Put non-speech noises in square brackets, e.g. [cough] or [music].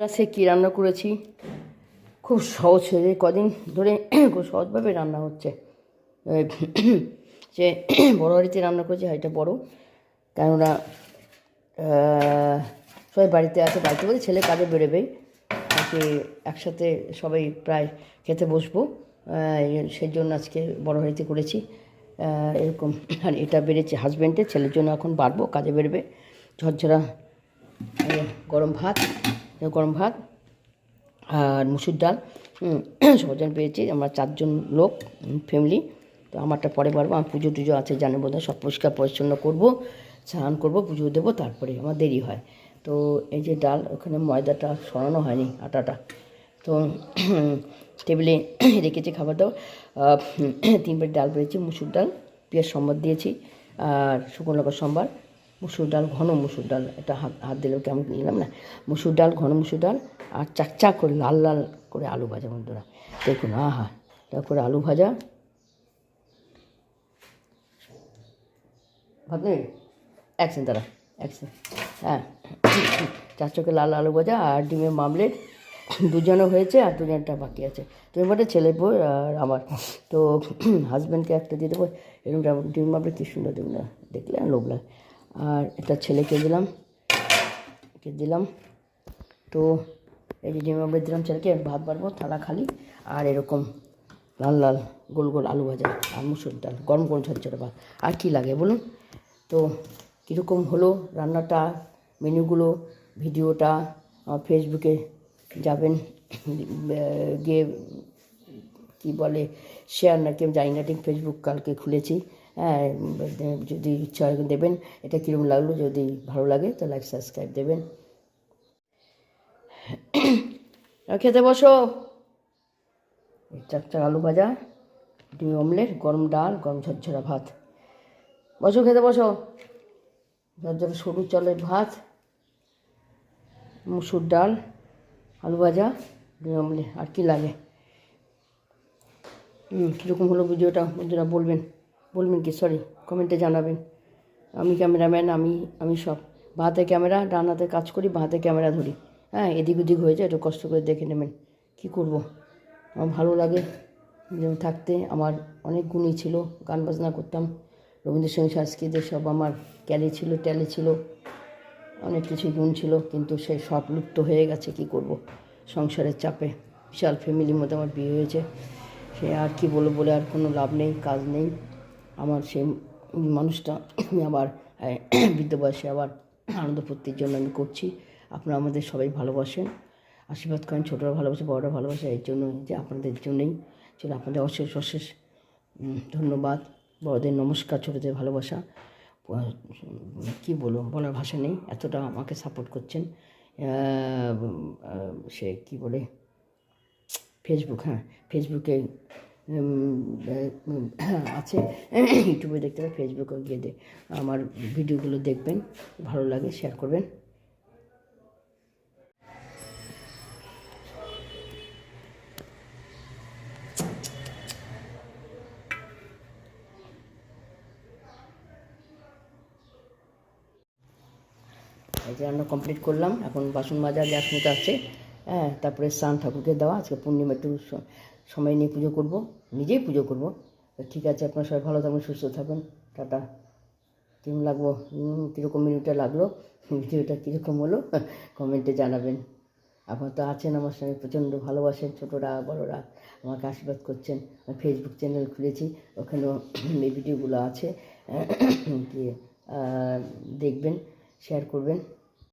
সে কী রান্না করেছি? খুব সহজ হয়ে কদিন ধরে [clears throat] খুব সহজভাবে রান্না হচ্ছে। [clears throat] যে [clears throat] বড় হাঁড়িতে রান্না করেছি, হাঁড়িটা বড়। কেননা সবাই বাড়িতে আছে, বাড়িতে বলে ছেলে কাজে বেরোবেই আজকে একসাথে সবাই প্রায় খেতে বসবো। সেই জন্য আজকে বড় হাঁড়িতে করেছি এরকম। আর এটা বেড়েছে হাজব্যান্ডের ছেলের জন্য এখন বাড়বো, কাজে বেরোবে। ঝরঝরা গরম ভাত। গরম ভাত আর মুসুর ডাল। [clears throat] সবজন পেয়েছি। আমরা চারজন লোক ফ্যামিলি তো আমারটা পরে পারব আমার পুজো টুজো আছে, জানে বোধহয়। সব পরিষ্কার পরিচ্ছন্ন করব, স্নান করব, পুজো দেবো, তারপরে আমার দেরি হয়। তো এই যে ডাল, ওখানে ময়দাটা সরানো হয়নি, আটাটা। তো [clears throat] টেবিলে [clears throat] রেখেছি খাবার দাবার। তিন প্লেট ডাল পেয়েছি, মুসুর ডাল, পেঁয়াজ সম্বাদ দিয়েছি, আর শুকনো লঙ্কা সম্বার। মুসুর ডাল, ঘন মুসুর ডাল। এটা হাত হাত দিলেও কেমন নিলাম না? মুসুর ডাল, ঘন মুসুর ডাল আর চাকচাক করে, লাল লাল করে আলু ভাজা বন্ধুরা। দেখুন, আহা তারপরে আলু ভাজা। ভাত নেই একশন তারা একশন হ্যাঁ চার চোখে লাল আলু ভাজা আর ডিমের মামলেট দুজনে হয়েছে আর দুজনটা বাকি আছে। তুমি বলে ছেলে বই আর আমার। তো হাজব্যান্ডকে একটা দিয়ে দেবো। এরকম ডিম মামলেট কি সুন্দর দেবো না? দেখলে লোভ লাগে। আর এটা ছেলেকে দিলাম। একে দিলাম। তো এই যে ডিম দিলাম ছেলেকে, ভাত বাড়বো, থালা খালি। আর এরকম লাল লাল গোল গোল আলু ভাজা আর মুসুর ডাল, গরম গরম ঝরঝরে ভাত। আর কি লাগে বলুন? তো কীরকম হলো রান্নাটা, মেনুগুলো, ভিডিওটা, আমার ফেসবুকে যাবেন, গিয়ে কি বলে, শেয়ার নাকি আমি জানি না, ঠিক ফেসবুক কালকে খুলেছি। হ্যাঁ যদি ইচ্ছা হয় দেবেন। এটা কীরকম লাগল যদি ভালো লাগে, তো লাইক সাবস্ক্রাইব দেবেন। খেতে বসো। চাকচাক আলু ভাজা, ডিম অমলেট, গরম ডাল, গরম ঝরঝরা ভাত। বসো, খেতে বসো। ঝরঝরা সরু চালের ভাত, মুসুর ডাল, আলু ভাজা, ডিম অমলেট, আর কি লাগে? কীরকম হলো ভিডিওটা, বন্ধুরা বলবেন। বলবেন কি? সরি কমেন্টে জানাবেন। আমি ক্যামেরাম্যান আমি আমি সব। বাঁহাতে ক্যামেরা ডান হাতে কাজ করি বাঁহাতে ক্যামেরা ধরি। হ্যাঁ এদিক ওদিক হয়ে যায়, একটু কষ্ট করে দেখে নেবেন। কী করব? আমার ভালো লাগে থাকতে। আমার অনেক গুণই ছিল, গান বাজনা করতাম। রবীন্দ্রসঙ্গীত সংস্কৃতি সব আমার ক্যালে ছিল, ট্যালে ছিল। অনেক কিছু গুণ ছিল, কিন্তু সে সব লুপ্ত হয়ে গেছে, কি করব? সংসারের চাপে। বিশাল ফ্যামিলির মধ্যে আমার বিয়ে হয়েছে। সে আর কি বলব বলে আর কোনো লাভ নেই, কাজ নেই। আমার সেই মানুষটা, আমি আবার বৃদ্ধ বয়সে আবার আনন্দ ফুর্তির জন্য আমি করছি। আপনারা আমাদের সবাই ভালোবাসেন। আশীর্বাদ করেন, ছোটরা ভালোবাসে, বড়রা ভালোবাসে, এই জন্য যে আপনাদের জন্যই। চলো আপনাদের অশেষ অশেষ ধন্যবাদ। বড়দের নমস্কার, ছোটদের ভালোবাসা। কি বলব, বলার ভাষা নেই, এতটা আমাকে সাপোর্ট করছেন। সে কি বলে? ফেসবুক হ্যাঁ ফেসবুকে আছে। ইউটিউবে দেখতে পাবেন ফেসবুকে গিয়ে আমার ভিডিওগুলো দেখবেন, ভালো লাগে শেয়ার করবেন। এই রান্না কমপ্লিট করলাম, এখন বাসন মাজা, গ্যাস মতো আছে। হ্যাঁ তারপরে স্নান ঠাকুরকে দেওয়া, আজকে পূর্ণিমা একটু সময় নিয়ে পুজো করব নিজেই পুজো করব। ঠিক আছে আপনার সবাই ভালো থাকবেন সুস্থ থাকবেন। টাটা। কেমন লাগবো কীরকম মিনিটটা লাগল? ভিডিওটা কীরকম হলো? কমেন্টে জানাবেন। আপনার তো আছেন আমার সঙ্গে প্রচণ্ড ভালোবাসেন ছোটোরা বড়রা আমাকে আশীর্বাদ করছেন। ফেসবুক চ্যানেল খুলেছি ওখানেও এই ভিডিওগুলো আছে। আহ, দেখবেন শেয়ার করবেন।